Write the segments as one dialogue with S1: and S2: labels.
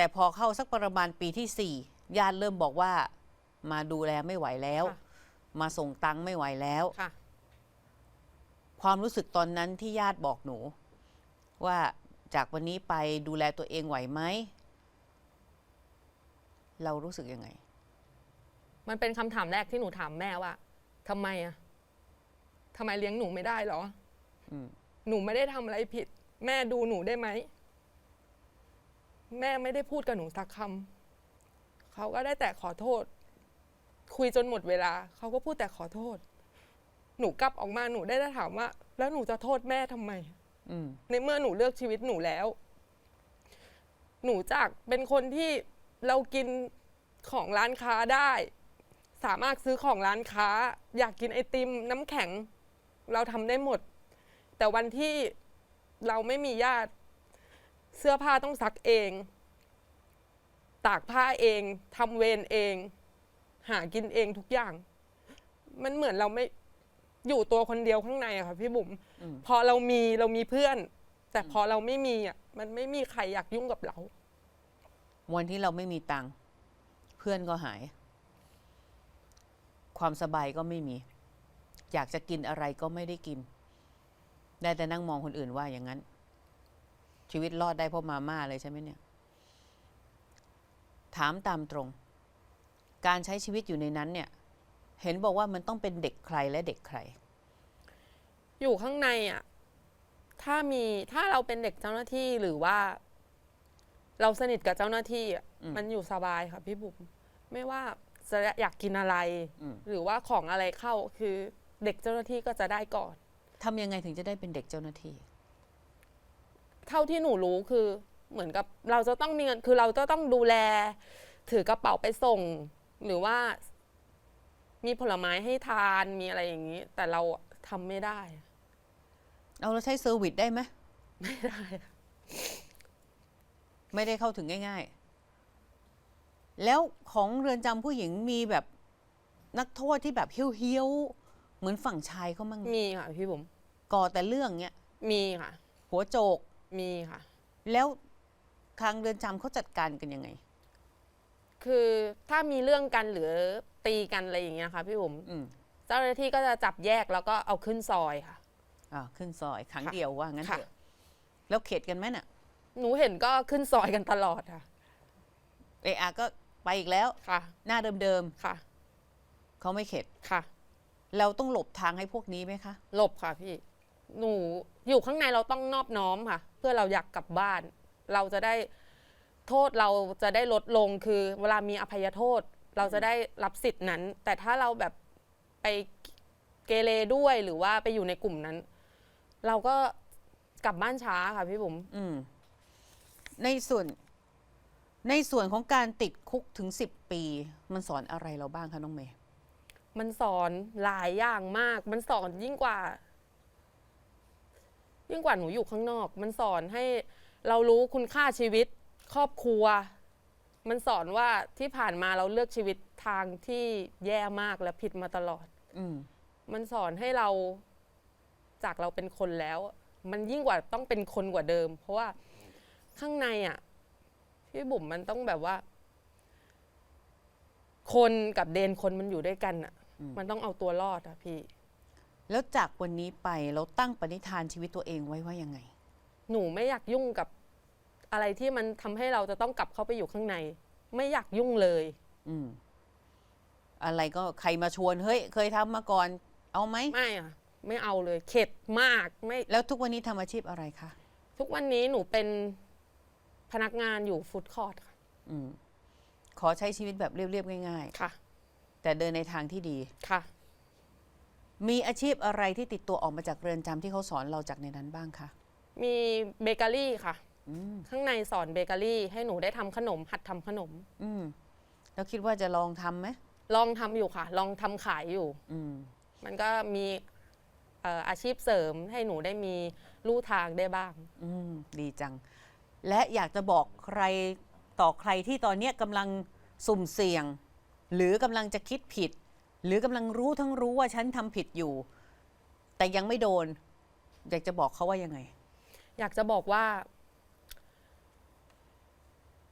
S1: แต่พอเข้าสักประมาณปีที่สี่ญาติเริ่มบอกว่า มาดูแลไม่ไหวแล้ว
S2: ค่ะ
S1: มาส่งตังค์ไม่ไหวแล้ว
S2: ค่ะ
S1: ความรู้สึกตอนนั้นที่ญาติบอกหนู ว่าจากวันนี้ไปดูแลตัวเองไหวไหม เรารู้สึกยังไง
S2: มันเป็นคำถามแรกที่หนูถามแม่ว่าทำไมอะทำไมเลี้ยงหนูไม่ได้เหรอ
S1: อืม
S2: หนูไม่ได้ทำอะไรผิด แม่ดูหนูได้ไหม แม่ไม่ได้พูดกับหนูสักคำเขาก็ได้แต่ขอโทษ คุยจนหมดเวลา เขาก็พูดแต่ขอโทษ หนูกลับออกมาหนูได้แต่ถามว่า แล้วหนูจะโทษแม่ทำไม
S1: อืม
S2: ในเมื่อหนูเลือกชีวิตหนูแล้ว หนูจากเป็นคนที่เรากินของร้านค้าได้ สามารถซื้อของร้านค้า อยากกินไอติมน้ำแข็ง เราทำได้หมด แต่วันที่เราไม่มีญาติ เสื้อผ้าต้องซักเอง ตากผ้าเองทำเวรเอง หากินเองทุกอย่าง มันเหมือนเราไม่อยู่ตัวคนเดียวข้างในอะค่ะพี่บุ๋ม
S1: อืม
S2: พอเรามีเรามีเพื่อน แต่พอเราไม่มีอะมันไม่มีใครอยากยุ่งกับเรา
S1: วันที่เราไม่มีตังค์เพื่อนก็หาย ความสบายก็ไม่มี อยากจะกินอะไรก็ไม่ได้กิน ได้แต่นั่งมองคนอื่นว่าอย่างนั้น ชีวิตรอดได้เพราะมาม่าเลยใช่ไหมเนี่ย ถามตามตรง การใช้ชีวิตอยู่ในนั้นเนี่ย เห็นบอกว่ามันต้องเป็นเด็กใครและเด็กใคร
S2: อยู่ข้างในอะ ถ้ามีถ้าเราเป็นเด็กเจ้าหน้าที่หรือว่า เราสนิทกับเจ้าหน้าที่อะ
S1: อืม
S2: มันอยู่สบายค่ะพี่บุ๋มไม่ว่าจะอยากกินอะไร
S1: อืม
S2: หรือว่าของอะไรเข้าคือเด็กเจ้าหน้าที่ก็จะได้ก่อน
S1: ทำยังไงถึงจะได้เป็นเด็กเจ้าหน้าที่
S2: เท่าที่หนูรู้คือเหมือนกับเราจะต้องมีเงินคือเราจะต้องดูแล ถือกระเป๋าไปส่ง หรือว่า มีผลไม้ให้ทานมีอะไรอย่างนี้ แต่เราอะทำไม่ได้
S1: เอาเราใช้เซอร์วิสได้ไหม
S2: ไม่ได้
S1: ไม่ได้เข้าถึงง่าย ๆ แล้วของเรือนจำผู้หญิงมีแบบนักโทษที่แบบเฮี้ยวๆเหมือนฝั่งชายเขามั่ง
S2: มีค่ะพี่บุ๋ม
S1: ก่อแต่เรื่องเนี้ย
S2: มีค่ะ
S1: หัวโจก
S2: มีค่ะ
S1: แล้วทางเรือนจำเขาจัดการกันยังไง
S2: คือถ้ามีเรื่องกันหรือตีกันอะไรอย่างเงี้ยค่ะพี่บุ๋ม
S1: อืม
S2: เจ้าหน้าที่ก็จะจับแยกแล้วก็เอาขึ้นซอยค่ะ
S1: อ่าขึ้นซอยขัง
S2: ค่ะ
S1: เดียวว่างั้น
S2: ค่ะ
S1: เถอะแล้วเข็ดกันไหมน่ะ
S2: หนูเห็นก็ขึ้นซอยกันตลอดค่ะ
S1: เออาก็ไปอีกแล้ว
S2: ค่ะ
S1: หน้าเดิม
S2: ค่ะ
S1: ๆเขาไม่เข็ด
S2: ค่ะ
S1: เราต้องหลบทางให้พวกนี้ไหมคะ
S2: หลบค่ะพี่ หนูอยู่ข้างในเราต้องนอบน้อมค่ะ เพื่อเราอยากกลับบ้าน เราจะได้โทษเราจะได้ลดลงคือเวลามีอภัยโทษ เราจะได้รับสิทธิ์นั้น แต่ถ้าเราแบบไปเกเรด้วยหรือว่าไปอยู่ในกลุ่มนั้น เราก็กลับบ้านช้าค่ะพี่บุ๋ม
S1: อืมในส่วน ในส่วนของการติดคุกถึงสิบปี มันสอนอะไรเราบ้างคะน้องเมย์
S2: มันสอนหลายอย่างมาก มันสอนยิ่งกว่า ยิ่งกว่าหนูอยู่ข้างนอก มันสอนให้เรารู้คุณค่าชีวิตครอบครัว มันสอนว่าที่ผ่านมาเราเลือกชีวิตทางที่แย่มากและผิดมาตลอด
S1: อืม
S2: มันสอนให้เราจากเราเป็นคนแล้ว มันยิ่งกว่าต้องเป็นคนกว่าเดิม เพราะว่าข้างในอะพี่บุ๋มมันต้องแบบว่า คนกับเดนคนมันอยู่ด้วยกันอะ
S1: อืม
S2: มันต้องเอาตัวรอดอะพี่
S1: แล้วจากวันนี้ไปเราตั้งปณิธานชีวิตตัวเองไว้ว่ายังไง
S2: หนูไม่อยากยุ่งกับอะไรที่มันทำให้เราจะต้องกลับเข้าไปอยู่ข้างใน ไม่อยากยุ่งเลย
S1: อืม อะไรก็ใครมาชวนเฮ้ย เคยทำมาก่อน เอาไหม
S2: ไม่อะไม่เอาเลย เข็ดมากไม่
S1: แล้วทุกวันนี้ทำอาชีพอะไรคะ
S2: ทุกวันนี้หนูเป็นพนักงานอยู่ฟู้ดคอร์ทค่ะ
S1: อืม ขอใช้ชีวิตแบบเรียบๆง่าย
S2: ค่ะ
S1: ๆ แต่เดินในทางที่ดี
S2: ค่ะ
S1: มีอาชีพอะไรที่ติดตัวออกมาจากเรือนจำที่เขาสอนเราจากในนั้นบ้างคะ
S2: มีเบเกอรี่ค่ะ
S1: อืม
S2: ข้างในสอนเบเกอรี่ ให้หนูได้ทำขนม หัดทำขนม
S1: อืมแล้วคิดว่าจะลองทำไหม
S2: ลองทำอยู่ค่ะ ลองทำขายอยู่
S1: อืม
S2: มันก็มีเอ่ออาชีพเสริมให้หนูได้มีลู่ทางได้บ้าง
S1: อืมดีจัง และอยากจะบอกใครต่อใครที่ตอนเนี้ยกำลังสุ่มเสี่ยง หรือกำลังจะคิดผิด หรือกำลังรู้ทั้งรู้ว่าฉันทำผิดอยู่ แต่ยังไม่โดน อยากจะบอกเขาว่ายังไง
S2: อยากจะบอกว่า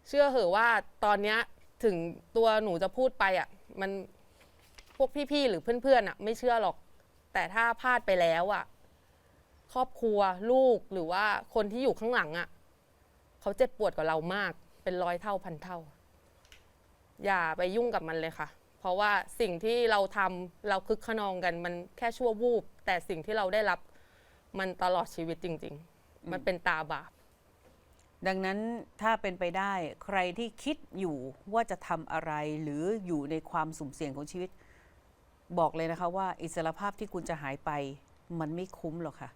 S2: เชื่อเหอะว่าตอนเนี้ยถึงตัวหนูจะพูดไปอะ มันพวกพี่ๆหรือเพื่อนๆอะ ไม่เชื่อหรอก แต่ถ้าพลาดไปแล้วอะ ครอบครัวลูกหรือว่าคนที่อยู่ข้างหลังอะเขาเจ็บปวดกว่าเรามาก เป็นร้อยเท่าพันเท่า อย่าไปยุ่งกับมันเลยค่ะ เพราะว่าสิ่งที่เราทำเราคึกขนองกันมันแค่ชั่ววูบ แต่สิ่งที่เราได้รับมันตลอดชีวิตจริง ๆ มันเป็นตาบาป
S1: ดังนั้นถ้าเป็นไปได้ใครที่คิดอยู่ว่าจะทำอะไรหรืออยู่ในความสุ่มเสี่ยงของชีวิต บอกเลยนะคะว่าอิสรภาพที่คุณจะหายไป มันไม่คุ้มหรอกค่ะ